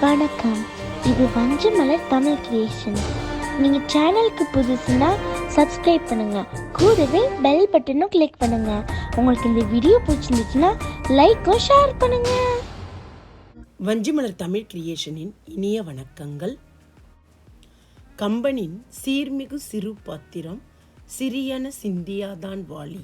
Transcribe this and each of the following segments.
வணக்கம். இது வஞ்சமலர் தமிழ் கிரியேஷன் நீங்கள் சேனலுக்கு புதுசுன்னா சப்ஸ்கிரைப் பண்ணுங்க. கூடவே பெல் பட்டனும் கிளிக் பண்ணுங்க. உங்களுக்கு இந்த வீடியோ பிடிச்சிருந்துச்சுன்னா லைக்கும் ஷேர் பண்ணுங்க. வஞ்சிமலர் தமிழ் கிரியேஷனின் இனிய வணக்கங்கள். கம்பனின் சீர்மிகு சிறு பாத்திரம் சிறியன சிந்தியாதான் வாலி.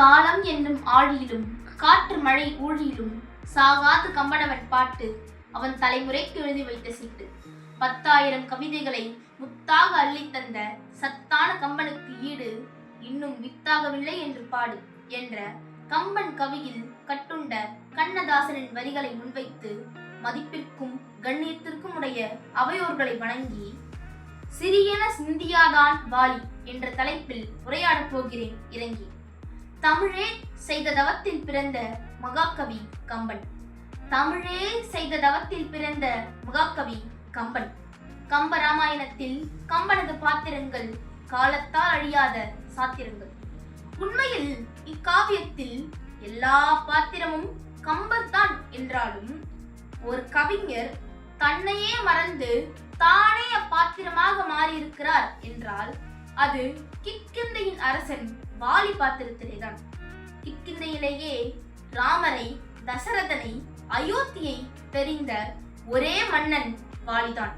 காலம் என்னும் ஆழியிலும் காற்று மழை ஊழியிலும் சாகாது கம்பனவன் பாட்டு அவன் தலைமுறைக்கு எழுதி வைத்த சீட்டு. பத்தாயிரம் கவிதைகளை முத்தாக அள்ளித் தந்த சத்தான கம்பனுக்கு ஈடு இன்னும் வித்தாகவில்லை என்று பாடு என்ற கம்பன் கவியில் கட்டுண்ட கண்ணதாசனின் வரிகளை முன்வைத்து மதிப்பிற்கும் கண்ணியத்திற்கும் உடைய அவையோர்களை வணங்கி சிறியன சிந்தியாதான் வாலி என்ற தலைப்பில் உரையாடப் போகிறேன் இறங்கி. தமிழே செய்த தவத்தில் பிறந்த மகாகவி கம்பன். தமிழே செய்த தவத்தில் பிறந்த முகாகவி கம்பன். கம்ப ராமாயணத்தில் கம்பனது பாத்திரங்கள் காலத்தால் அழியாத சாத்திரங்கள். உண்மையில் இக்காவியத்தில் எல்லா பாத்திரமும் கம்பத்தான் என்றாலும் ஒரு கவிஞர் தன்னையே மறந்து தானே அப்பாத்திரமாக மாறியிருக்கிறார் என்றால் அது கிட்கிந்தையின் அரசன் வாலி பாத்திரத்திலேதான். கிட்கிந்தையிலேயே ராமரை தசரதனை அயோத்தியை தெரிந்த ஒரே மன்னன் வாலிதான்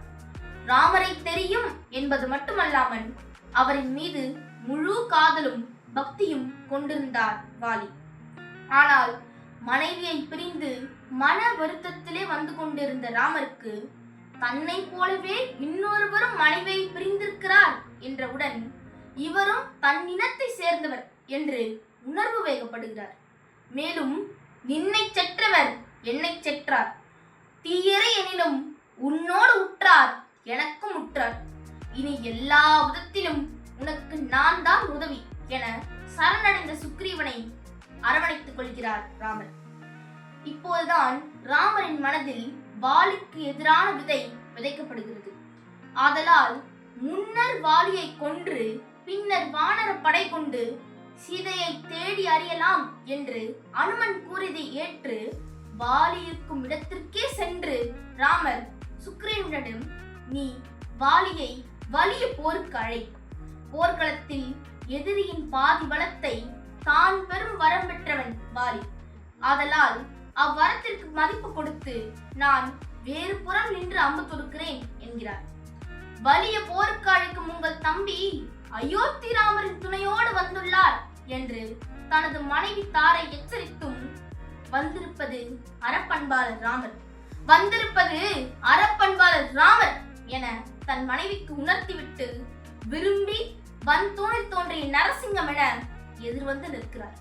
ராமரை தெரியும் என்பது மட்டுமல்லாமல் அவரின் மீது முழு காதலும் பக்தியும் கொண்டிருந்தார் வாலி ஆனால் மனைவியை பிரிந்து மன வருத்தத்திலே வந்து கொண்டிருந்த ராமருக்கு தன்னை போலவே இன்னொருவரும் மனைவியை பிரிந்திருக்கிறார் என்றவுடன் இவரும் தன் இனத்தை சேர்ந்தவர் என்று உணர்வு வேகப்படுகிறார். மேலும் நின்னை செற்றவர் என்னை செற்றார். தீயரை எனினும் உன்னோடு உற்றார் எனக்கும் உற்றார். இனி எல்லா விதத்திலும் உனக்கு நான் தான் உதவி என சரணடைந்த சுக்ரீவனை அரவணைத்துக் கொள்கிறார் ராமர் இப்போதுதான் ராமரின் மனதில் வாலிக்கு எதிரான விதை விதைக்கப்படுகிறது. ஆதலால் முன்னர் வாலியை கொன்று பின்னர் வானர படை கொண்டு சீதையை தேடி அறியலாம் என்று அனுமன் கூறியதை ஏற்று வாலி இருக்கும் இடத்திற்கே சென்று ராமர் சுக்ரீவனிடம் நீ வாலியை வலிய போருக்கு அழை. போர்க்களத்தில் எதிரியின் பாதி பலத்தை தான் பெரும் வரம் பெற்றவன் வாலி. ஆதலால் அவ்வரத்திற்கு மதிப்பு கொடுத்து நான் வேறு புறம் நின்று அம்பு தொடுக்கிறேன் என்கிறார். வலிய போருக்கு அழைக்கும் உங்கள் தம்பி அயோத்தி ராமரின் துணையோடு வந்துள்ளார் என்று தனது மனைவி தாரை எச்சரித்தும் வந்திருப்பது அறப்பண்பாளர் ராமர். வந்திருப்பது அறப்பண்பாளர் ராமர் என தன் மனைவிக்கு உணர்த்திவிட்டு விரும்பி வந்தூணில் தோன்றிய நரசிங்கம் என எதிர்வந்து நிற்கிறார்.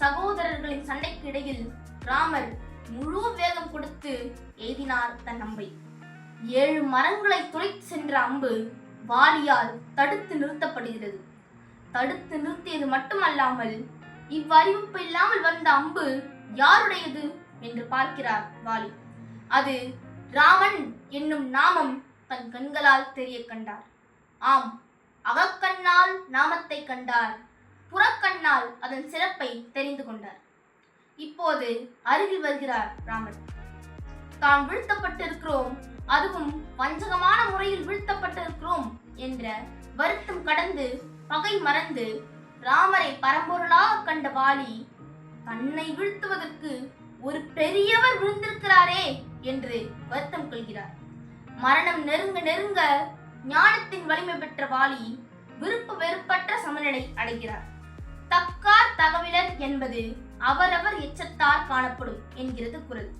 சகோதரர்களின் சண்டைக்கு இடையில் ராமர் முழு வேகம் கொடுத்து எய்தினார் தன் அம்பை. ஏழு மரங்களை துளைத்து சென்ற அம்பு வாலியால் தடுத்து நிறுத்தப்படுகிறது. தடுத்து நிறுத்தியது மட்டுமல்லாமல் இவ்வறிவிப்பு இல்லாமல் வந்த அம்பு யாருடையது? என்று பார்க்கிறார் வாலி. அது ராமன் என்னும் நாமம் தன் கண்களால் தெரிய கண்டார். ஆம் அகக்கண்ணால் நாமத்தை கண்டார். புறக்கண்ணால் அதன் சிறப்பை தெரிந்து கொண்டார். இப்போது அருகில் வருகிறார் ராமன். தான் வீழ்த்தப்பட்டிருக்கிறோம். அதுவும் வஞ்சகமான முறையில் வீழ்த்தப்பட்டிருக்கிறோம் என்ற வருத்தம் கடந்து பகை மறந்து ராமரை பரம்பொருளாக கண்ட வாலி தன்னை வீழ்த்துவதற்கு ஒரு பெரியவர் விழுந்திருக்கிறாரே என்று வருத்தம் கொள்கிறார். மரணம் நெருங்க நெருங்க ஞானத்தின் வலிமை பெற்ற வாலி விருப்பு வெறுப்பற்ற சமநிலை அடைகிறார். தக்கார் தகவலர் என்பது அவரவர் எச்சத்தார் காணப்படும் என்கிறது குரல்.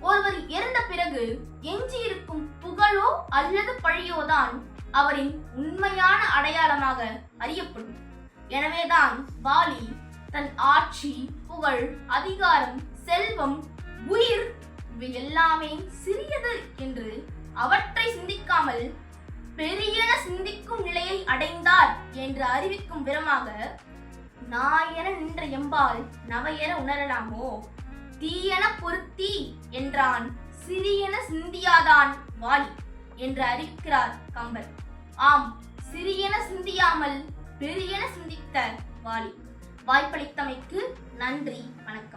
ஒருவர் இறந்த பிறகு எஞ்சியிருக்கும் புகழோ அல்லது பழியோதான் அவரின் உண்மையான அடையாளமாக அறியப்படும். எனவேதான் வாலி தன் ஆட்சி புகழ் அதிகாரம் செல்வம் உயிர் இவை எல்லாமே சிறியது என்று அவற்றை சிந்திக்காமல் பெரியன சிந்திக்கும் நிலையை அடைந்தார் என்று அறிவிக்கும் விதமாக நாயென நின்ற எம்பால் நவையென உணரலாமோ? தீயன பொருத்தி என்றான் சிறியன சிந்தியாதான் வாலி என்று அறிவிக்கிறார் கம்பர் ஆம் சிறியன சிந்தியாமல் பெரியன சிந்தித்த வாலி. வாய்ப்பளித்தமைக்கு நன்றி வணக்கம்.